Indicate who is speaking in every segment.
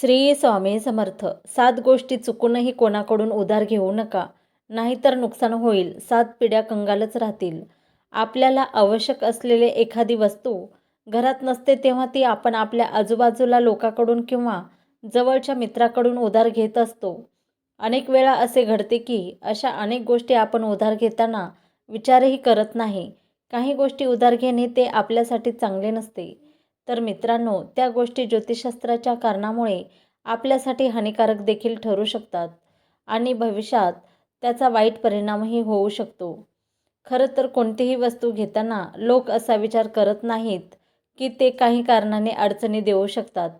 Speaker 1: श्री स्वामी समर्थ सात गोष्टी चुकूनही कोणाकडून उधार घेऊ नका नाहीतर नुकसान होईल सात पिढ्या कंगालच राहतील. आपल्याला आवश्यक असलेले एखादी वस्तू घरात नसते तेव्हा ती आपण आपल्या आजूबाजूला लोकांकडून किंवा जवळच्या मित्राकडून उधार घेत असतो. अनेक वेळा असे घडते की अशा अनेक गोष्टी आपण उधार घेताना विचारही करत नाही. काही गोष्टी उधार घेणे ते आपल्यासाठी चांगले नसते. तर मित्रांनो त्या गोष्टी ज्योतिषशास्त्राच्या कारणामुळे आपल्यासाठी हानिकारक देखील ठरू शकतात आणि भविष्यात त्याचा वाईट परिणामही होऊ शकतो. खरं तर कोणतीही वस्तू घेताना लोक असा विचार करत नाहीत की ते काही कारणाने अडचणी देऊ शकतात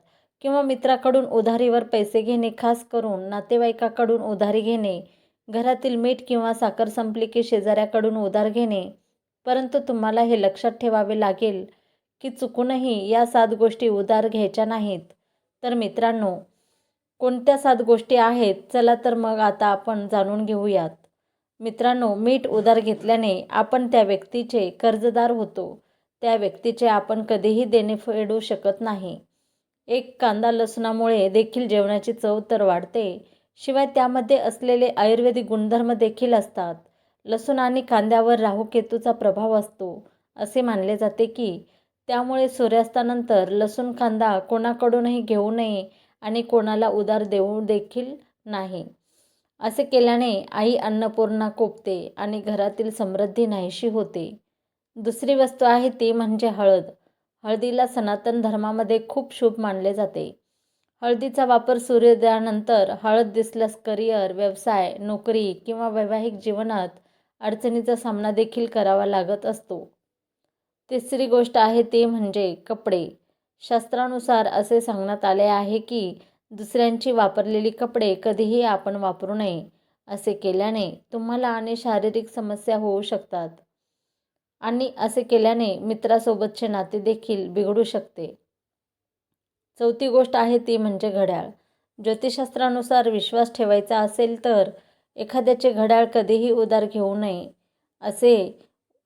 Speaker 1: किंवा मित्राकडून उधारीवर पैसे घेणे खास करून नातेवाईकाकडून उधारी घेणे घरातील मीठ किंवा साखर संपली की शेजाऱ्याकडून उधार घेणे परंतु तुम्हाला हे लक्षात ठेवावे लागेल की चुकूनही या सात गोष्टी उधार घ्यायच्या नाहीत. तर मित्रांनो कोणत्या सात गोष्टी आहेत? चला तर मग आता आपण जाणून घेऊयात. मित्रांनो मीठ उधार घेतल्याने आपण त्या व्यक्तीचे कर्जदार होतो. त्या व्यक्तीचे आपण कधीही देणे फेडू शकत नाही. एक कांदा लसणामुळे देखील जेवणाची चव तर वाढते. शिवाय त्यामध्ये असलेले आयुर्वेदिक गुणधर्म देखील असतात. लसूण आणि कांद्यावर राहूकेतूचा प्रभाव असतो. असे मानले जाते की त्यामुळे सूर्यास्तानंतर लसूण कांदा कोणाकडूनही घेऊ नये आणि कोणाला उधार देऊ देखील नाही. असे केल्याने आई अन्नपूर्णा कोपते आणि घरातील समृद्धी नाहीशी होते. दुसरी वस्तू आहे ती म्हणजे हळद. हळदीला सनातन धर्मामध्ये खूप शुभ मानले जाते. हळदीचा वापर सूर्योदयानंतर हळद दिसल्यास करिअर व्यवसाय नोकरी किंवा वैवाहिक जीवनात अडचणीचा सामना देखील करावा लागत असतो. तिसरी गोष्ट आहे ती म्हणजे कपडे. शास्त्रानुसार असे सांगण्यात आले आहे की दुसऱ्यांची वापरलेली कपडे कधीही आपण वापरू नये असे केल्याने तुम्हाला आणि शारीरिक समस्या होऊ शकतात. आणि असे केल्याने मित्रासोबतचे नाते देखील बिघडू शकते. चौथी गोष्ट आहे ती म्हणजे घड्याळ. ज्योतिषशास्त्रानुसार विश्वास ठेवायचा असेल तर एखाद्याचे घड्याळ कधीही उधार घेऊ नये असे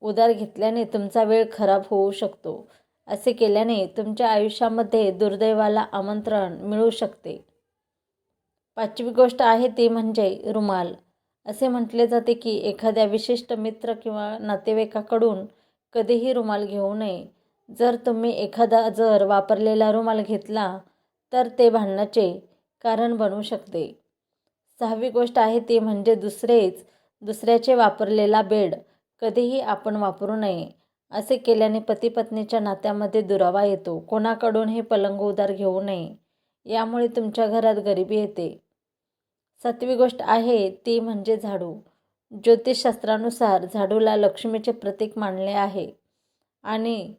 Speaker 1: उधार घेतल्याने तुमचा वेळ खराब होऊ शकतो. असे केल्याने तुमच्या आयुष्यामध्ये दुर्दैवाला आमंत्रण मिळू शकते. पाचवी गोष्ट आहे ती म्हणजे रुमाल. असे म्हटले जाते की एखाद्या विशिष्ट मित्र किंवा नातेवाईकाकडून कधीही रुमाल घेऊ नये. जर तुम्ही एखादा जर वापरलेला रुमाल घेतला तर ते भांडणाचे कारण बनू शकते. सहावी गोष्ट आहे ती म्हणजे दुसरेच दुसऱ्याचे वापरलेला बेड. कधीही आपण वापरू नये असे केल्याने पती पत्नीच्या नात्यामध्ये दुरावा येतो. कोणाकडून हे पलंग उधार घेऊ नये यामुळे तुमच्या घरात गरिबी येते. सातवी गोष्ट आहे ती म्हणजे झाडू. ज्योतिषशास्त्रानुसार झाडूला लक्ष्मीचे प्रतीक मानले आहे. आणि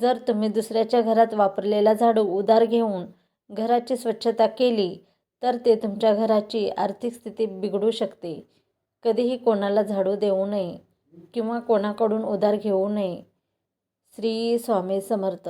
Speaker 1: जर तुम्ही दुसऱ्याच्या घरात वापरलेला झाडू उधार घेऊन घराची स्वच्छता केली तर ते तुमच्या घराची आर्थिक स्थिती बिघडू शकते. कधीही कोणाला झाडू देऊ नये. किंवा कोणाकडून उधार घेऊ नये. श्री स्वामी समर्थ.